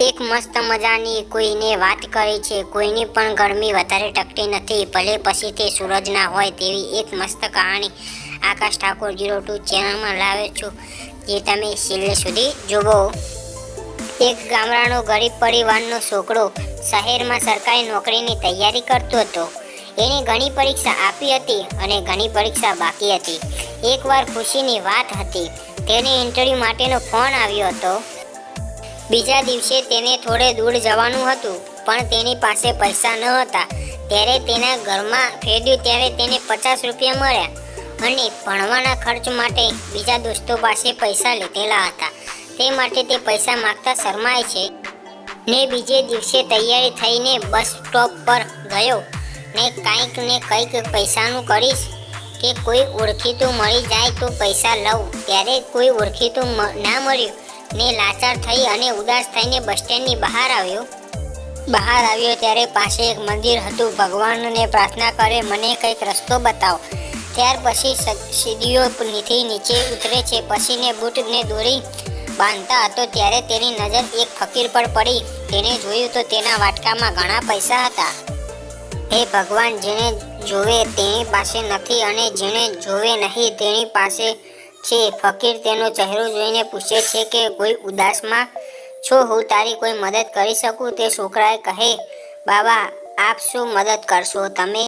એક મસ્ત મજાની કોઈને વાત કરી છે, કોઈની પણ ગરમી વધારે ટકતી નથી, ભલે પછી તે સૂરજના હોય તેવી એક મસ્ત કહાણી આકાશ ઠાકોર જીરો ટુ ચેનલમાં લાવે છું, જે તમે છેલ્લે સુધી જુઓ. એક ગામડાનો ગરીબ પરિવારનો છોકરો શહેરમાં સરકારી નોકરીની તૈયારી કરતો હતો. એણે ઘણી પરીક્ષા આપી હતી અને ઘણી પરીક્ષા બાકી હતી. એકવાર ખુશીની વાત હતી. તેને ઇન્ટરવ્યૂ માટેનો ફોન આવ્યો હતો. બીજા દિવસે તેને થોડે દૂર જવાનું હતું, પણ તેની પાસે પૈસા ન હતા. ત્યારે તેના ઘરમાં ફેર્યું ત્યારે તેને પચાસ રૂપિયા મળ્યા અને ભણવાના ખર્ચ માટે બીજા દોસ્તો પાસે પૈસા લીધેલા હતા. તે માટે તે પૈસા માગતા શરમાય છે. ને બીજે દિવસે તૈયારી થઈને બસ સ્ટોપ પર ગયો. ને કાંઈક ને કંઈક પૈસાનું કરીશ, કે કોઈ ઓળખીતું મળી જાય તો પૈસા લઉં. ત્યારે કોઈ ઓળખીતું ના મળ્યું. ને લાચાર થઈ અને ઉદાસ થઈને બસ સ્ટેન્ડની બહાર આવ્યો. બહાર આવ્યો ત્યારે પાસે એક મંદિર હતું. ભગવાનને પ્રાર્થના કરે, મને કંઈક રસ્તો બતાવો. ત્યાર પછી સીડીઓ નીથી નીચે ઉતરે છે. પછીને બૂટને દોરી બાંધતા હતો ત્યારે તેની નજર એક ફકીર પર પડી. તેને જોયું તો તેના વાટકામાં ઘણા પૈસા હતા. હે ભગવાન જેને જોવે તેની પાસે નથી અને જેને જોવે નહીં તેની પાસે છે ફકીર તેનો ચહેરો જોઈને પૂછે છે કે, કોઈ ઉદાસમાં છો? હું તારી કોઈ મદદ કરી શકું? તે છોકરાએ કહે, બાબા, આપ શું મદદ કરશો? તમે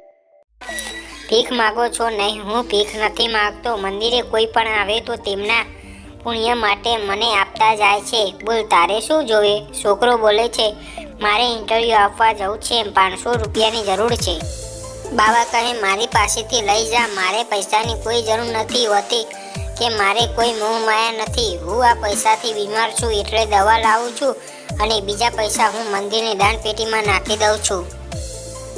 ભીખ માગો છો નહીં, હું ભીખ નથી માગતો. મંદિરે કોઈ પણ આવે તો તેમના પુણ્ય માટે મને આપતા જાય છે. બોલ, તારે શું જોવે? છોકરો બોલે છે, મારે ઇન્ટરવ્યૂ આપવા જવું છે, પાંચસો રૂપિયાની જરૂર છે. બાબા કહે, મારી પાસેથી લઈ જા, મારે પૈસાની કોઈ જરૂર નથી હોતી. કે મારે કોઈ મોહ માયા નથી. હું આ પૈસાથી બીમાર છું એટલે દવા લાવું છું અને બીજા પૈસા હું મંદિરની દાન પેટીમાં નાખી દઉં છું.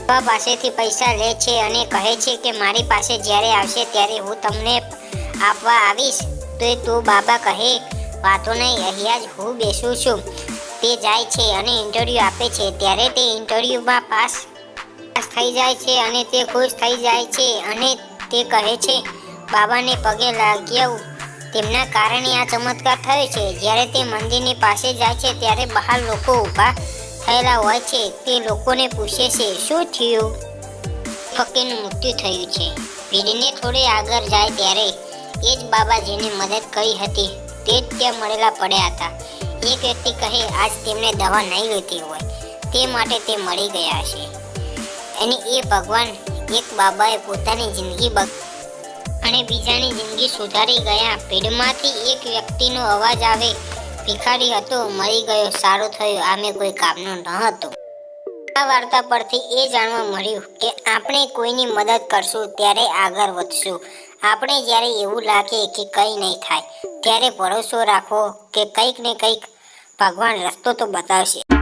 બાબા પાસેથી પૈસા લે છે અને કહે છે કે મારી પાસે જ્યારે આવશે ત્યારે હું તમને આપવા આવીશ. તો તો બાબા કહે, વાતો નહીં, અહીંયા જ હું બેસું છું. તે જાય છે અને ઇન્ટરવ્યૂ આપે છે. ત્યારે તે ઇન્ટરવ્યૂમાં પાસ થઈ જાય છે અને તે ખુશ થઈ જાય છે અને તે કહે છે બાબાને પગે લાગ્યું તેમના કારણે આ ચમત્કાર થયો છે. જ્યારે તે મંદિરની પાસે જાય છે, ત્યારે બહાર લોકો ઊભા થયેલા હોય છે. તે લોકોને પૂછે છે, શું થયું? ફકીરનું મૃત્યુ થયું છે. ભીડને થોડે આગળ જાય ત્યારે એ જ બાબા જેને મદદ કરી હતી, તે જ ત્યાં મળેલા પડ્યા હતા. એક વ્યક્તિ કહે, આજ તેમને દવા નહીં લેતી હોય. તે માટે તે મળી ગયા છે. અને એ ભગવાન એક બાબાએ પોતાની જિંદગી બગ અને બીજાની જિંદગી સુધારી ગયા. ભીડમાંથી એક વ્યક્તિનો અવાજ આવે. ભિખારી હતો, મરી ગયો, સારું થયું, આમે કોઈ કામનો ન હતો. આ વાર્તા પરથી એ જાણવા મળ્યું કે આપણે કોઈની મદદ કરશું ત્યારે આગળ વધશું. આપણે જ્યારે એવું લાગે કે કંઈ નહીં થાય, ત્યારે ભરોસો રાખો કે કંઈક ને કંઈક ભગવાન રસ્તો તો બતાવશે.